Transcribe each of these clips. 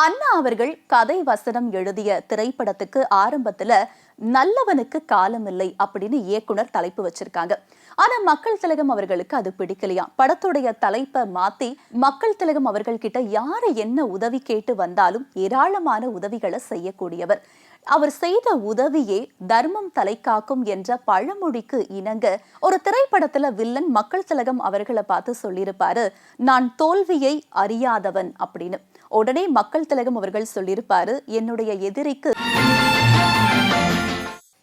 அண்ணா அவர்கள் கதை வசனம் எழுதிய திரைப்படத்துக்கு ஆரம்பத்துல நல்லவனுக்கு காலம் இல்லை அப்படின்னு இயக்குனர் தலைப்பு வச்சிருக்காங்க. ஆனா மக்கள் திலகம் அவர்களுக்கு அது பிடிக்கலையா? படத்துடைய தலைப்பை மாத்தி மக்கள் திலகம் அவர்கள் கிட்ட யாரு என்ன உதவி கேட்டு வந்தாலும் ஏராளமான உதவிகளை செய்யக்கூடியவர். அவர் செய்த உதவியே தர்மம் தலை காக்கும் என்ற பழமொழிக்கு இணங்க ஒரு திரைப்படத்துல வில்லன் மக்கள் திலகம் அவர்களை பார்த்து சொல்லியிருப்பாரு நான் தோல்வியை அறியாதவன் அப்படின்னு. உடனே மக்கள் திலகம் அவர்கள் சொல்லியிருப்பாரு என்னுடைய எதிரிக்கு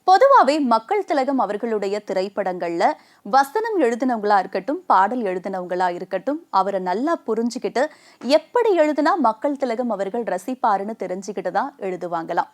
பொதுவாவே மக்கள் திலகம் அவர்களுடைய திரைப்படங்கள்ல வசனம் எழுதினவங்களா இருக்கட்டும் பாடல் எழுதினவங்களா இருக்கட்டும் அவரை நல்லா புரிஞ்சுக்கிட்டு எப்படி எழுதுனா மக்கள் திலகம் அவர்கள் ரசிப்பாருன்னு தெரிஞ்சுக்கிட்டு தான் எழுதுவாங்களாம்.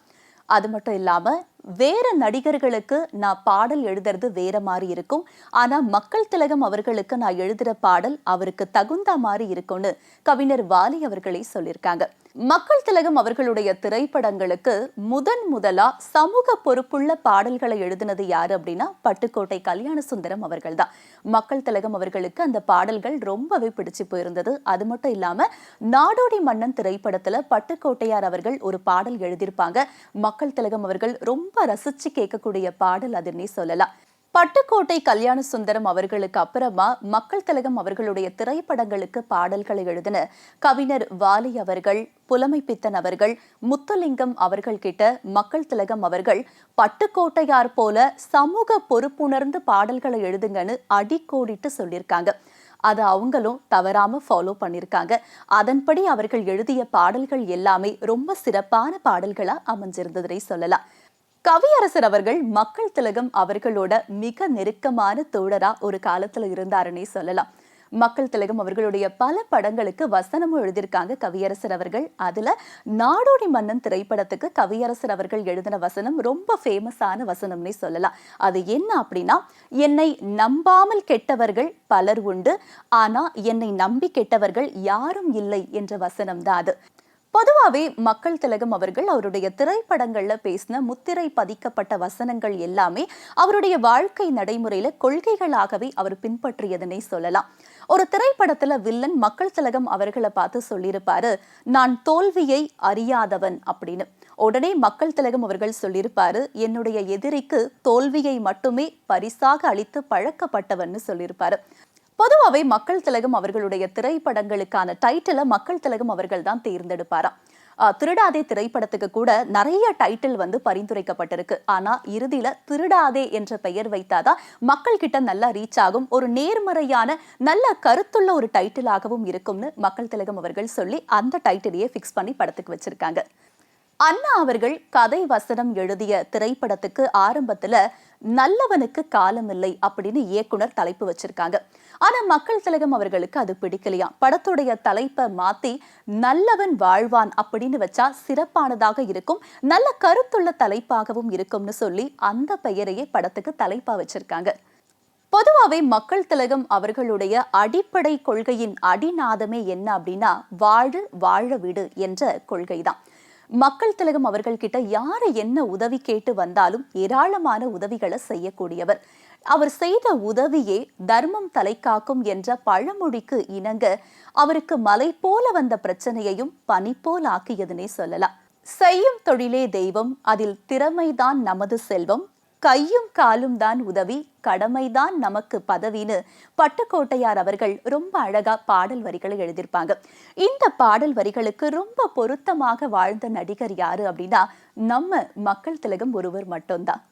அது மட்டும் இல்லாமல் வேற நடிகர்களுக்கு நான் பாடல் எழுதுறது வேற மாதிரி இருக்கும். ஆனா மக்கள் திலகம் அவர்களுக்கு நான் எழுதுற பாடல் அவருக்கு தகுந்த மாதிரி இருக்கும்னு கவிஞர் வாலி அவர்களே சொல்லியிருக்காங்க. மக்கள் திலகம் அவர்களுடைய திரைப்படங்களுக்கு முதன் முதலா சமூக பொறுப்புள்ள பாடல்களை எழுதினது யாரு அப்படின்னா பட்டுக்கோட்டை கல்யாண சுந்தரம் அவர்கள் தான் மக்கள் திலகம் அவர்களுக்கு அந்த பாடல்கள் ரொம்பவே பிடிச்சு போயிருந்தது. அது மட்டும் இல்லாம நாடோடி மன்னன் திரைப்படத்துல பட்டுக்கோட்டையார் அவர்கள் ஒரு பாடல் எழுதியிருப்பாங்க. மக்கள் திலகம் அவர்கள் ரொம்ப ரசிச்சு கேட்கக்கூடிய பாடல் அதுன்னே சொல்லலாம். பட்டுக்கோட்டை கல்யாண சுந்தரம் அவர்களுக்கு அப்புறமா மக்கள் திலகம் அவர்களுடைய திரைப்படங்களுக்கு பாடல்களை எழுதின கவிஞர் வாலி அவர்கள் புலமை பித்தன் அவர்கள் முத்துலிங்கம் அவர்கள் கிட்ட மக்கள் திலகம் அவர்கள் பட்டுக்கோட்டையார் போல சமூக பொறுப்புணர்ந்து பாடல்களை எழுதுங்கன்னு அடிக்கோடிட்டு சொல்லியிருக்காங்க. அதை அவங்களும் தவறாம ஃபாலோ பண்ணியிருக்காங்க. அதன்படி அவர்கள் எழுதிய பாடல்கள் எல்லாமே ரொம்ப சிறப்பான பாடல்களா அமைஞ்சிருந்ததை சொல்லலாம். கவியரசர் அவர்கள் மக்கள் திலகம் அவர்களோட மிக நெருக்கமான தோழரா ஒரு காலத்துல இருந்தாருன்னே சொல்லலாம். மக்கள் திலகம் அவர்களுடைய பல படங்களுக்கு வசனமும் எழுதியிருக்காங்க கவியரசர் அவர்கள். அதுல நாடோடி மன்னன் திரைப்படத்துக்கு கவியரசர் அவர்கள் எழுதின வசனம் ரொம்ப ஃபேமஸான வசனம்னே சொல்லலாம். அது என்ன அப்படின்னா என்னை நம்பாமல் கெட்டவர்கள் பலர் உண்டு ஆனா என்னை நம்பி கெட்டவர்கள் யாரும் இல்லை என்ற வசனம் தான் அது. பொதுவாகவே மக்கள் திலகம் அவர்கள் அவருடைய திரைப்படங்கள்ல பேசின முத்திரை பதிக்கப்பட்ட வசனங்கள் எல்லாமே அவருடைய வாழ்க்கை நடைமுறையில கொள்கைகளாகவே அவர் பின்பற்றியதனை சொல்லலாம். ஒரு திரைப்படத்துல வில்லன் மக்கள் திலகம் அவர்களை பார்த்து சொல்லியிருப்பாரு நான் தோல்வியை அறியாதவன் அப்படின்னு. உடனே மக்கள் திலகம் அவர்கள் சொல்லியிருப்பாரு என்னுடைய எதிரிக்கு தோல்வியை மட்டுமே பரிசாக அளித்து பழக்கப்பட்டவன் சொல்லியிருப்பாரு. பொதுவாகவே மக்கள் திலகம் அவர்களுடைய திரைப்படங்களுக்கான டைட்டிலை மக்கள் திலகம் அவர்கள் தான் தேர்ந்தெடுப்பாராம் திருடாதே திரைப்படத்துக்கு கூட நிறைய டைட்டில் வந்து பரிந்துரைக்கப்பட்டிருக்கு. ஆனா இறுதியில திருடாதே என்ற பெயர் வைத்தாதான் மக்கள் கிட்ட நல்லா ரீச் ஆகும். ஒரு நேர்மறையான நல்ல கருத்துள்ள ஒரு டைட்டிலாகவும் இருக்கும்னு மக்கள் திலகம் அவர்கள் சொல்லி அந்த டைட்டிலையே ஃபிக்ஸ் பண்ணி படத்துக்கு வச்சிருக்காங்க. அண்ணா அவர்கள் கதை வசனம் எழுதிய திரைப்படத்துக்கு ஆரம்பத்துல நல்லவனுக்கு காலமில்லை அப்படின்னு இயக்குனர் தலைப்பு வச்சிருக்காங்க. ஆனா மக்கள் திலகம் அவர்களுக்கு அது பிடிக்கலையாம் படத்துடைய தலைப்பை மாத்தி நல்லவன் வாழ்வான் அப்படின்னு வச்சா சிறப்பானதாக இருக்கும் நல்ல கருத்துள்ள தலைப்பாகவும் இருக்கும்னு சொல்லி அந்த பெயரையே படத்துக்கு தலைப்பா வச்சிருக்காங்க. பொதுவாகவே மக்கள் திலகம் அவர்களுடைய அடிப்படை கொள்கையின் அடிநாதமே என்ன அப்படின்னா வாழு வாழ விடு என்ற கொள்கைதான். மக்கள் திலகம் அவர்கள்கிட்ட யாரை என்ன உதவி கேட்டு வந்தாலும் ஏராளமான உதவிகளை செய்யக்கூடியவர். அவர் செய்த உதவியே தர்மம் தலை காக்கும் என்ற பழமொழிக்கு இணங்க அவருக்கு மலை போல வந்த பிரச்சனையையும் பனி போல் ஆக்கியதுனே சொல்லலாம். செய்யும் தொழிலே தெய்வம் அதில் திறமைதான் நமது செல்வம். கையும் காலும் தான் உதவி கடமைதான் நமக்கு பதவின்னு பட்டுக்கோட்டையார் அவர்கள் ரொம்ப அழகா பாடல் வரிகளை எழுதியிருப்பாங்க. இந்த பாடல் வரிகளுக்கு ரொம்ப பொருத்தமாக வாழ்ந்த நடிகர் யாரு அப்படின்னா நம்ம மக்கள் திலகம் ஒருவர் மட்டும்தான்.